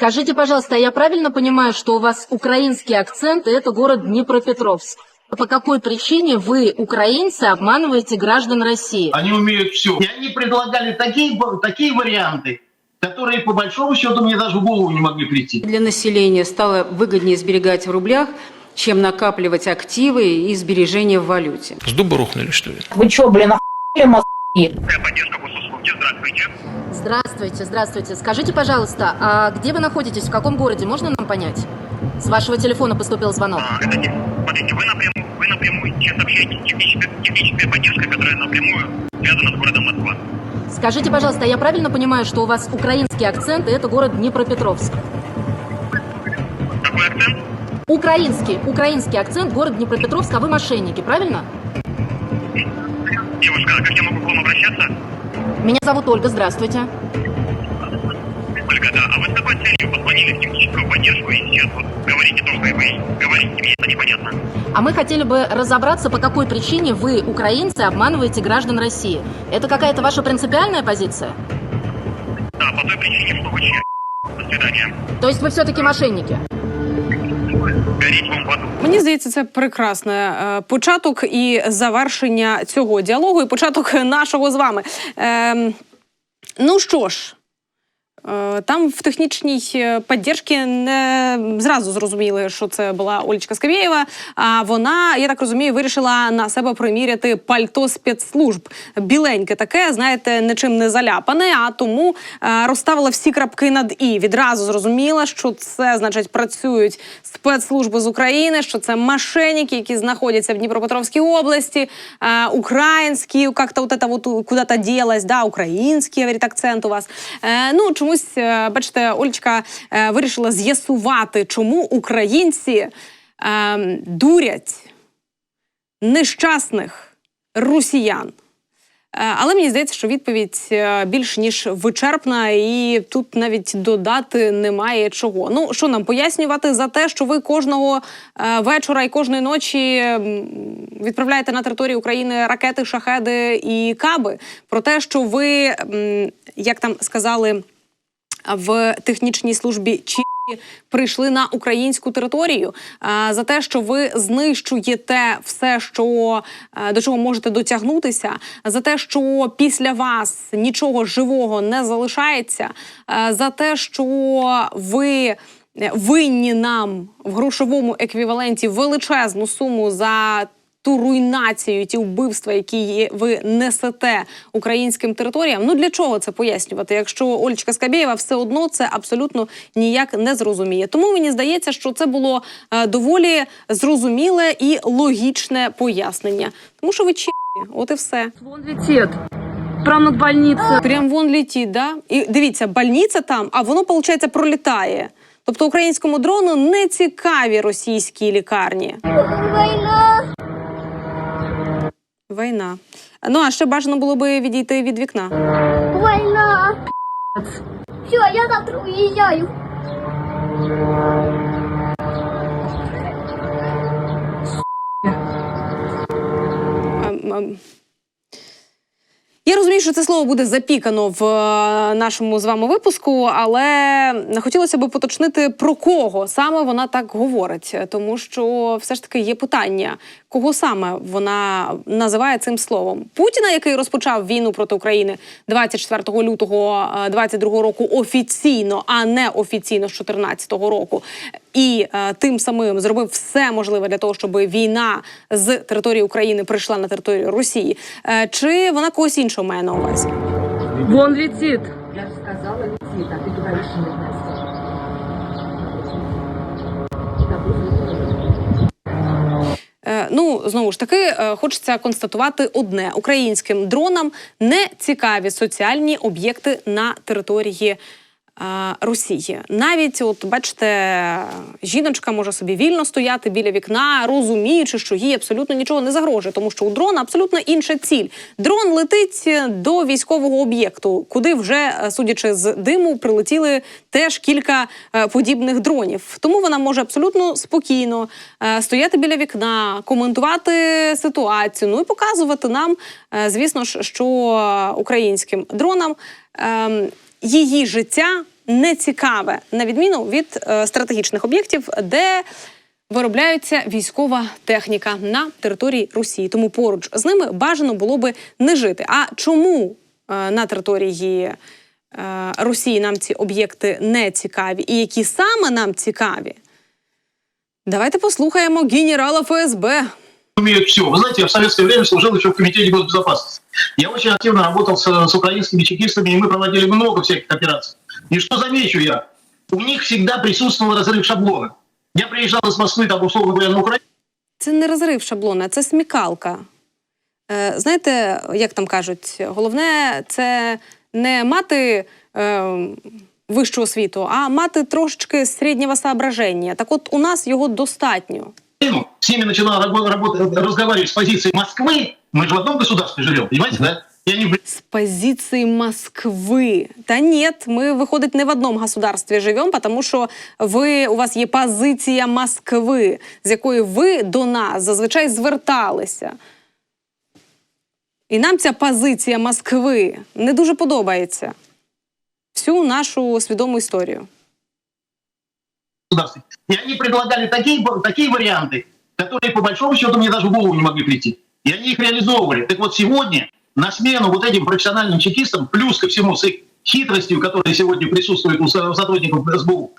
Скажите, пожалуйста, я правильно понимаю, что у вас украинский акцент, и это город Днепропетровск? По какой причине вы, украинцы, обманываете граждан России? Они умеют все. И они предлагали такие, такие варианты, которые по большому счету мне даже в голову не могли прийти. Для населения стало выгоднее сберегать в рублях, чем накапливать активы и сбережения в валюте. С дуба рухнули, что ли? Вы чё, блин, охуели мозги? Поддержка госуслуги. Здравствуйте. Здравствуйте, здравствуйте. Скажите, пожалуйста, а где вы находитесь, в каком городе, можно нам понять? С вашего телефона поступил звонок. А, это не... Смотрите, вы напрямую, вы напрямую сейчас общаетесь с технической, технической поддержкой, которая напрямую связана с городом Москва. Скажите, пожалуйста, я правильно понимаю, что у вас украинский акцент, и это город Днепропетровск? Какой акцент? Украинский, украинский акцент, город Днепропетровск, а вы мошенники, правильно? Девушка, а как я могу? Меня зовут Ольга, здравствуйте. Ольга, да. А вы с какой целью позвонили в техническую поддержку и сейчас вот говорите то, что вы говорите, мне это непонятно. А мы хотели бы разобраться, по какой причине вы, украинцы, обманываете граждан России. Это какая-то ваша принципиальная позиция? Да, по той причине, что вы че. До свидания. То есть вы все-таки мошенники? Мені здається, це прекрасне е, початок і завершення цього діалогу, і початок нашого з вами. Ем, ну що ж. Е, Там в технічній е, підтримці не зразу зрозуміли, що це була Олечка Скабєєва. А вона, я так розумію, вирішила на себе приміряти пальто спецслужб. Біленьке таке, знаєте, нічим не заляпане, а тому е, розставила всі крапки над і. Відразу зрозуміла, що це значить працюють спецслужби з України, що це мошенники, які знаходяться в Дніпропетровській області, українські, як-то вот это вот куда-то делась, да, український, говорить, акцент у вас. Ну, чомусь, е, бачите, Олечка е, вирішила з'ясувати, чому українці е, дурять нещасних росіян. Але мені здається, що відповідь більш ніж вичерпна, і тут навіть додати немає чого. Ну що нам пояснювати за те, що ви кожного вечора і кожної ночі відправляєте на територію України ракети, шахеди і каби, про те, що ви, як там сказали в технічній службі ЧІ прийшли на українську територію а, за те, що ви знищуєте все, що е, до чого можете дотягнутися, за те, що після вас нічого живого не залишається, е, за те, що ви. Винні нам в грошовому еквіваленті величезну суму за ту руйнацію, ті вбивства, які ви несете українським територіям. Ну для чого це пояснювати? Якщо Олечка Скабєєва все одно це абсолютно ніяк не зрозуміє. Тому мені здається, що це було е, доволі зрозуміле і логічне пояснення. Тому що ви чи от і все. Вон летит. Прям над больницей. Прям вон летить, да? І дивіться, больниця там, а воно, виходить, пролітає. Тобто українському дрону не цікаві російські лікарні. Війна. Ну а ще бажано було би відійти від вікна. Війна. Все, я завтра уїжджаю. А, ем. Я розумію, що це слово буде запікано в е, нашому з вами випуску, але хотілося б поточнити про кого саме вона так говорить, тому що все ж таки є питання, кого саме вона називає цим словом? Путіна, який розпочав війну проти України 24 лютого 22 року офіційно, а не офіційно з 14 року, і е, тим самим зробив все можливе для того, щоб війна з території України прийшла на територію Росії. Е, чи вона когось іншого має на увазі? Вон летит. Е, Ну знову ж таки, е, хочеться констатувати одне: українським дронам не цікаві соціальні об'єкти на території. Е, Росії навіть, от бачите, жіночка може собі вільно стояти біля вікна, розуміючи, що їй абсолютно нічого не загрожує, тому що у дрона абсолютно інша ціль. Дрон летить до військового об'єкту, куди вже, е, судячи з диму, прилетіли теж кілька е, подібних дронів. Тому вона може абсолютно спокійно е, стояти біля вікна, коментувати ситуацію, ну і показувати нам, е, звісно ж, що українським дронам ем, її життя не цікаве, на відміну від е, стратегічних об'єктів, де виробляється військова техніка на території Росії. Тому поруч з ними бажано було би не жити. А чому е, на території е, Росії нам ці об'єкти не цікаві, і які саме нам цікаві? Давайте послухаємо генерала ФСБ умеют все. Вы знаете, я в советское время служил еще в Комитете госбезопасности. Я очень активно работал с, с украинскими чекистами, и мы проводили много всяких операций. И что замечу я? У них всегда присутствовал разрыв шаблона. Я приезжал из Москвы, там, условно говоря, на Украину, Це не розрив шаблона, це смікалка. Е, знаєте, як там кажуть, головне це не мати е, вищу освіту, а мати трошечки середнього соображення. Так от у нас його достатньо. с ними начинал рабо- работать, разговаривать с позиции Москвы. Мы же в одном государстве живем, понимаете, да? И они, блин, З позиції Москви. Та ні, ми, виходить, не в одному государстві живемо, тому що ви, у вас є позиція Москви, з якої ви до нас зазвичай зверталися. І нам ця позиція Москви не дуже подобається. Всю нашу свідому історію. государстве. И они предлагали такие, такие варианты, которые по большому счету мне даже в голову не могли прийти. И они их реализовывали. Так вот сегодня на смену вот этим профессиональным чекистам, плюс ко всему с их хитростью, которая сегодня присутствует у со- сотрудников СБУ,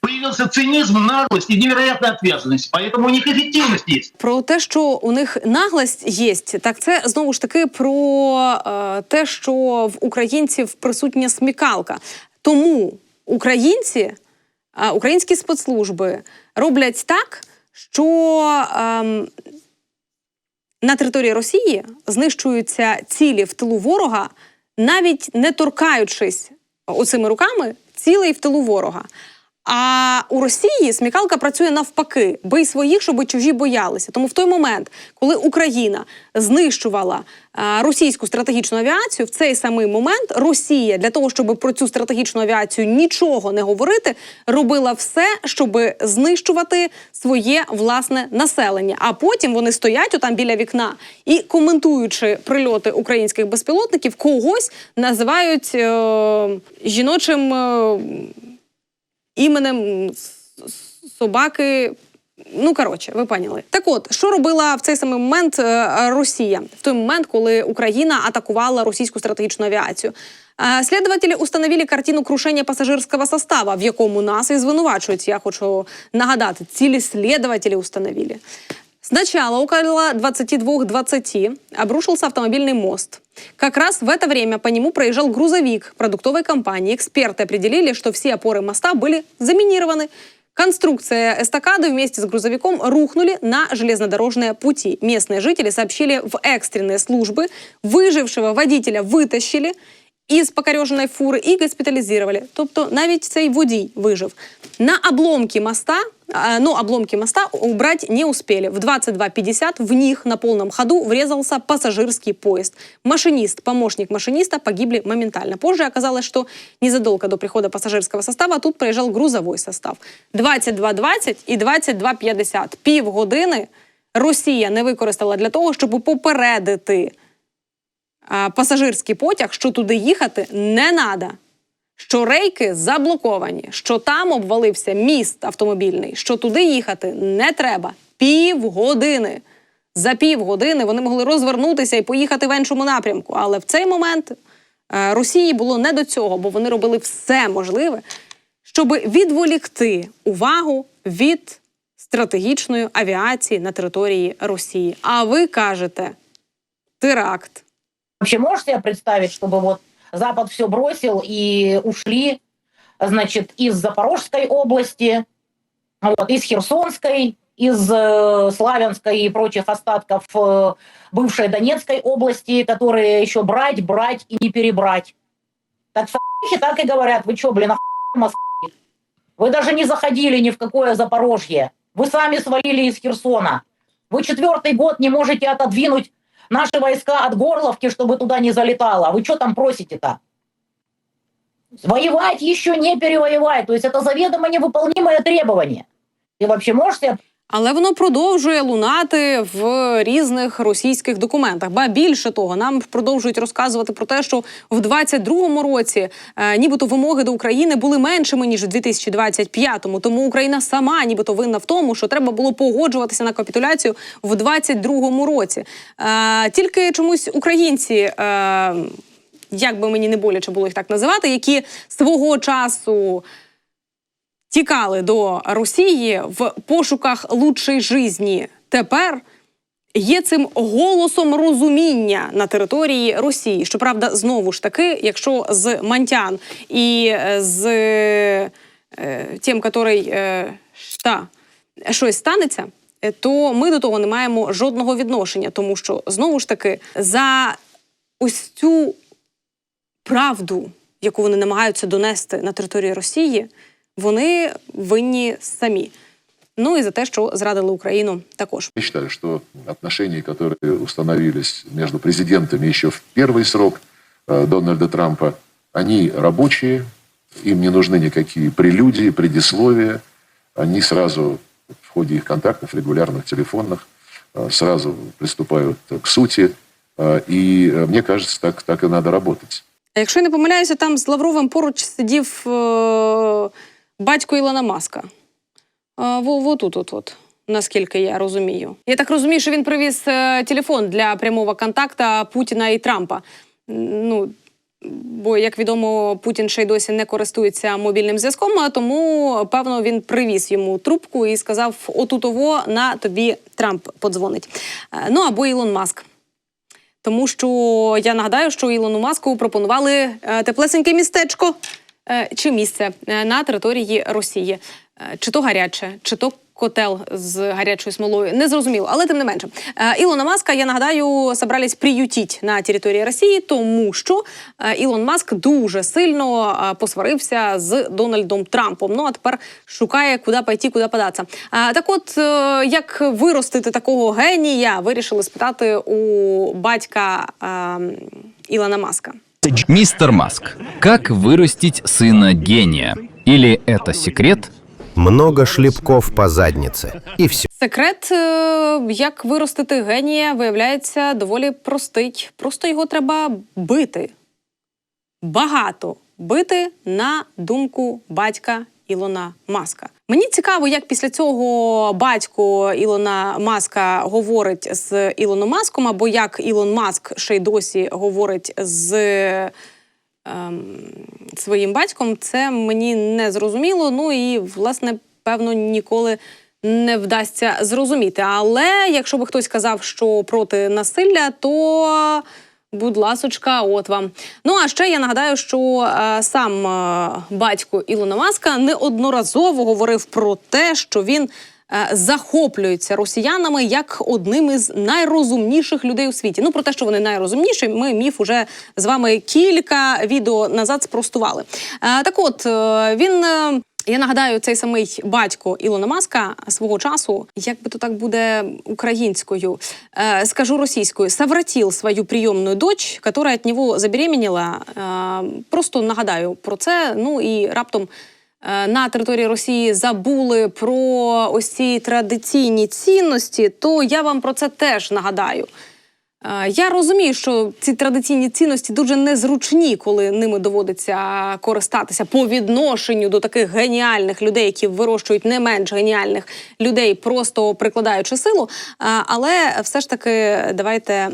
появился цинизм, наглость и невероятная ответственность. Поэтому у них эффективность есть. Про те, що у них наглость є, так це знову ж таки про е, те, що в українців присутня смікалка. Тому українці, е, українські спецслужби роблять так, що ем, на території Росії знищуються цілі в тилу ворога, навіть не торкаючись оцими руками цілей в тилу ворога. А у Росії смікалка працює навпаки, бий своїх, щоб чужі боялися. Тому в той момент, коли Україна знищувала а, російську стратегічну авіацію, в цей самий момент Росія для того, щоб про цю стратегічну авіацію нічого не говорити, робила все, щоб знищувати своє власне населення. А потім вони стоять отам біля вікна і коментуючи прильоти українських безпілотників, когось називають е, жіночим. Е, іменем собаки. Ну, коротше, ви поняли. Так от, що робила в цей самий момент е, Росія? В той момент, коли Україна атакувала російську стратегічну авіацію. Е, Следователи установили картину крушення пасажирського состава, в якому нас і звинувачують. Я хочу нагадати, цілі слідователі установили. Сначала около 22.20 обрушился автомобильный мост. Как раз в это время по нему проезжал грузовик продуктовой компании. Эксперты определили, что все опоры моста были заминированы. Конструкция эстакады вместе с грузовиком рухнули на железнодорожные пути. Местные жители сообщили в экстренные службы. Выжившего водителя вытащили із покореженої фури і госпіталізували. Тобто навіть цей водій вижив. На обломки моста, а, ну, обломки моста убрать не успели. В 22.50 в них на полном ходу врезался пассажирский поезд. Машинист, помощник машиниста погибли моментально. Позже оказалось, что незадолго до прихода пассажирского состава тут проезжал грузовой состав. 22.20 і 22.50. Півгодини Росія не використала для того, щоб попередити пасажирський потяг, що туди їхати не треба. Що рейки заблоковані, що там обвалився міст автомобільний, що туди їхати не треба. Півгодини. За півгодини вони могли розвернутися і поїхати в іншому напрямку. Але в цей момент е, Росії було не до цього, бо вони робили все можливе, щоб відволікти увагу від стратегічної авіації на території Росії. А ви кажете теракт. Вообще можешь себе представить, чтобы вот Запад все бросил и ушли, значит, из Запорожской области, вот, из Херсонской, из э, Славянской и прочих остатков э, бывшей Донецкой области, которые еще брать, брать и не перебрать. Так с***хи так и говорят, вы что, блин, охуели Москвы? Вы даже не заходили ни в какое Запорожье. Вы сами свалили из Херсона. Вы четвертый год не можете отодвинуть наши войска от Горловки, чтобы туда не залетало. Вы что там просите-то? Воевать еще не перевоевать. То есть это заведомо невыполнимое требование. Ты вообще можешь себе Але воно продовжує лунати в різних російських документах. Ба більше того, нам продовжують розказувати про те, що в 22-му році е, нібито вимоги до України були меншими ніж в 2025-му. Тому Україна сама нібито винна в тому, що треба було погоджуватися на капітуляцію в 22-му році. Е, тільки чомусь українці. Е, як би мені не боляче було їх так називати, які свого часу тікали до Росії в пошуках лучшої житті. Тепер є цим голосом розуміння на території Росії. Щоправда, знову ж таки, якщо з Мантян і е, з е, тим, який е, та, щось станеться. е, То ми до того не маємо жодного відношення, тому що знову ж таки за ось цю правду, яку вони намагаються донести на території Росії, вони винні самі. Ну і за те, що зрадили Україну також. Я считаю, что отношения, которые установились между президентами еще в первый срок э, Дональда Трампа, они рабочие, им не нужны никакие прелюдии, предисловия. Они сразу в ходе их контактов, регулярных телефонных, э, сразу приступают к сути. Э, И э, мне кажется, так, так и надо работать. А Якщо я не помиляюся, там з Лавровим поруч сидів е- батько Ілона Маска. Во, тут, от, от, наскільки я розумію. Я так розумію, що він привіз е, телефон для прямого контакту Путіна і Трампа. Ну, бо, як відомо, Путін ще й досі не користується мобільним зв'язком, а тому, певно, він привіз йому трубку і сказав: отутово на тобі Трамп подзвонить. Е, Ну або Ілон Маск. Тому що я нагадаю, що Ілону Маску пропонували е, теплесеньке містечко чи місце е, на території Росії. Е, Чи то гаряче, чи то котел з гарячою смолою. Не зрозуміло, але тим не менше. Е, Ілона Маска, я нагадаю, собрались приютіть на території Росії, тому що е, Ілон Маск дуже сильно е, посварився з Дональдом Трампом. Ну а тепер шукає, куди пойти, куди податися. Е, Так от, е, як виростити такого генія, вирішили спитати у батька е, Ілона Маска. Мистер Маск, как вырастить сына гения? Или это секрет? Много шлепков по заднице. И все. Секрет, е, як виростити генія, виявляється доволі простий. Просто його треба бити. Багато бити на думку батька Ілона Маска. Мені цікаво, як після цього батько Ілона Маска говорить з Ілоном Маском, або як Ілон Маск ще й досі говорить з ем, своїм батьком, це мені не зрозуміло. Ну і власне, певно, ніколи не вдасться зрозуміти. Але якщо би хтось казав, що проти насилля, то. Будь ласочка, от вам. Ну а ще я нагадаю, що е, сам е, батько Ілона Маска неодноразово говорив про те, що він е, захоплюється росіянами як одним із найрозумніших людей у світі. Ну про те, що вони найрозумніші, ми міф уже з вами кілька відео назад спростували. Е, так, от е, він. е, я нагадаю, цей самий батько Ілона Маска свого часу, як би то так буде українською, э, скажу російською, совратил свою прийомну дочь, которая от нього забеременела. Э, просто нагадаю про це. Ну і раптом е, на території Росії забули про ось ці традиційні цінності, то я вам про це теж нагадаю. Е, Я розумію, що ці традиційні цінності дуже незручні, коли ними доводиться користатися по відношенню до таких геніальних людей, які вирощують не менш геніальних людей, просто прикладаючи силу. Е, Але все ж таки давайте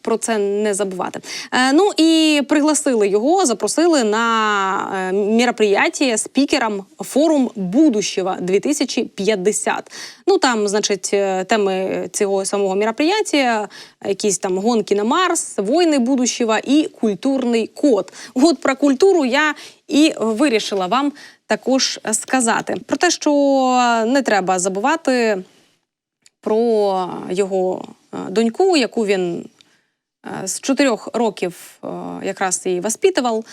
про це не забувати. Е, Ну і пригласили його, запросили на мероприятие спікером форум будущего 2050. Ну там, значить, е, теми цього самого мероприятия, якісь там гонки на Марс, війни будущего і культурний код. От про культуру я і вирішила вам також сказати. Про те, що не треба забувати про його е, доньку, яку він е, з чотирьох років якраз і воспитував.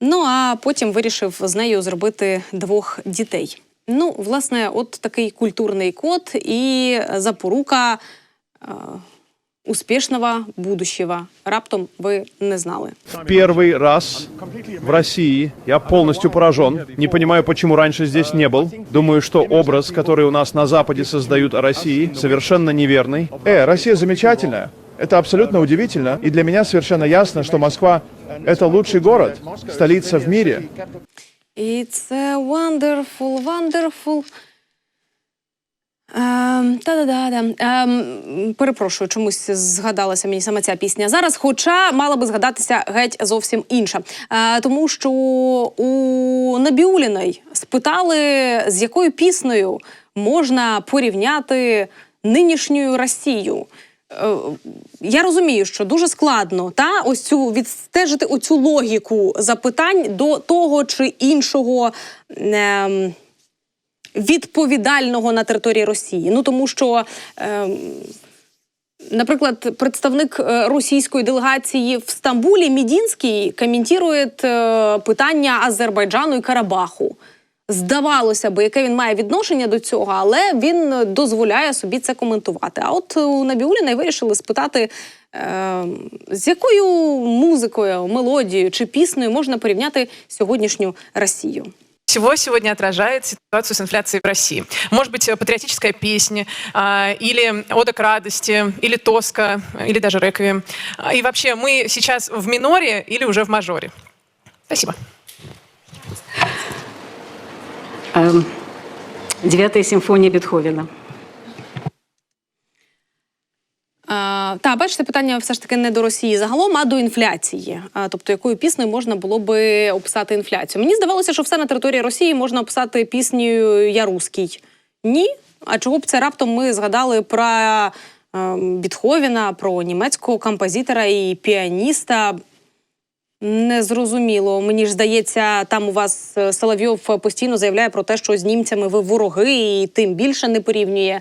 Ну а потім вирішив з нею зробити двох дітей. Ну, власне, от такий культурний код і запорука е, успішного будущего. Раптом ви не знали. Первый раз в России я полностью поражен. Не понимаю, почему раньше здесь не был. Думаю, что образ, который у нас на Западе создают о России, совершенно неверный. Э, Россия замечательная. Это абсолютно удивительно. И для меня совершенно ясно, что Москва — это лучший город, столица в мире. It's a wonderful, wonderful. Ем, та-да-да-да. Ем, перепрошую, чомусь згадалася мені саме ця пісня зараз, хоча мала би згадатися геть зовсім інша. Е, тому що у Набіуліної спитали, з якою піснею можна порівняти нинішню Росію. Е, Я розумію, що дуже складно та ось цю відстежити оцю логіку запитань до того чи іншого. ем, відповідального на території Росії. Ну тому що. ем, Наприклад, представник е, російської делегації в Стамбулі Мідінський коментує е, питання Азербайджану і Карабаху. Здавалося би, яке він має відношення до цього, але він дозволяє собі це коментувати. А от у Набіуліна вирішили спитати, е, з якою музикою, мелодією чи піснею можна порівняти сьогоднішню Росію. всего сегодня отражает ситуацию с инфляцией в России. Может быть, э, патриотическая песня, а, или ода к радости, или тоска, или даже реквием. А, И вообще, мы сейчас в миноре или уже в мажоре? Спасибо. Девятая симфония Бетховена. А, та, бачите, питання все ж таки не до Росії загалом, а до інфляції. А, тобто, якою піснею можна було би описати інфляцію? Мені здавалося, що все на території Росії можна описати піснею Я руський. Ні. А чого б це раптом ми згадали про е, Бітховена, про німецького композитора і піаніста? Незрозуміло. Мені ж здається, там у вас е, Соловйов постійно заявляє про те, що з німцями ви вороги, і тим більше не порівнює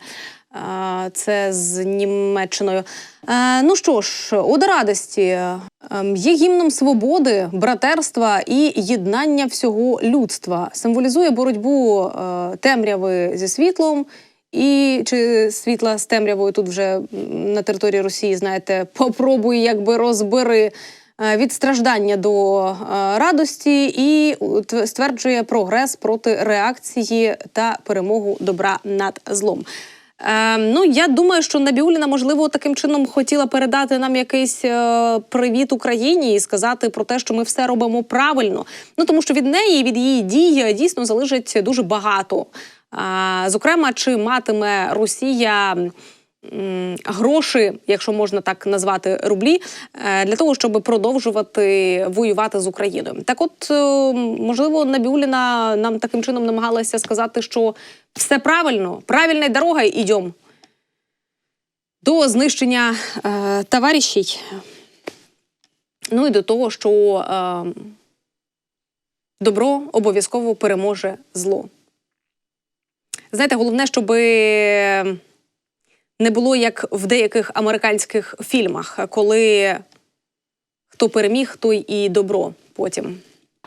це з Німеччиною. Е, ну що ж, Ода радості е, є гімном свободи, братерства і єднання всього людства. Символізує боротьбу е, темряви зі світлом. І чи світла з темрявою тут вже на території Росії, знаєте, попробуй якби розбери е, від страждання до е, радості і стверджує прогрес проти реакції та перемогу добра над злом. Е, ну, я думаю, що Набіуліна, можливо, таким чином хотіла передати нам якийсь е, привіт Україні і сказати про те, що ми все робимо правильно. Ну тому що від неї, від її дій е, дійсно залежить дуже багато. А, зокрема, чи матиме Росія гроші, якщо можна так назвати рублі, е, для того, щоб продовжувати воювати з Україною. Так, от е, можливо, Набіуліна нам таким чином намагалася сказати, що все правильно, правильна дорога йдемо до знищення е, товаришів. Ну і до того, що е, добро обов'язково переможе зло. Знаєте, головне, щоб не було як в деяких американських фільмах, коли хто переміг, той і добро потім.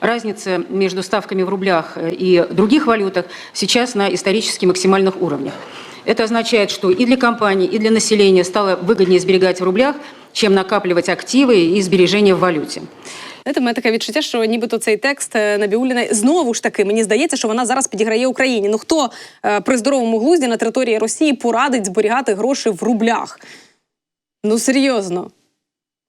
Разница между ставками в рублях э, и других валютах сейчас на исторически максимальных уровнях. Это означает, что и для компаний, и для населения стало выгоднее сберегать в рублях, чем накапливать активы и сбережения в валюте. Знаєте, в мене таке відчуття, що нібито цей текст е, Набіуліна знову ж таки мені здається, що вона зараз підіграє Україні. Ну хто е, при здоровому глузді на території Росії порадить зберігати гроші в рублях? Ну серйозно.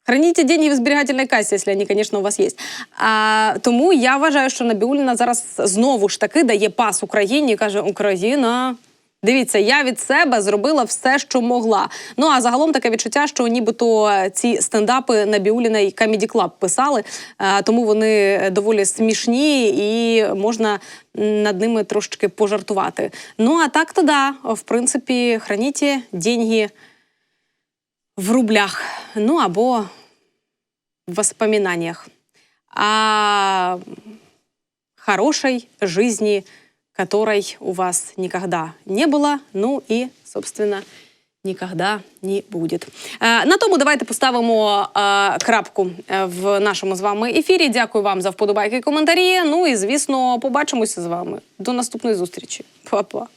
Храните деньги в зберігательній касі, якщо вони, звісно, у вас є. А, тому я вважаю, що Набіуліна зараз знову ж таки дає пас Україні і каже: Україна. Дивіться, я від себе зробила все, що могла. Ну а загалом таке відчуття, що нібито ці стендапи на Біуліна і Comedy Club писали, е, тому вони доволі смішні і можна над ними трошечки пожартувати. Ну а так то да, в принципі, храніть деньги в рублях, ну або в воспоминаниях. А хорошей жизни, которой у вас никогда не было, ну і, собственно, Нікогда не буде. Е, на тому давайте поставимо е, крапку е, в нашому з вами ефірі. Дякую вам за вподобайки і коментарі. Ну і звісно, побачимося з вами. До наступної зустрічі. Па-па.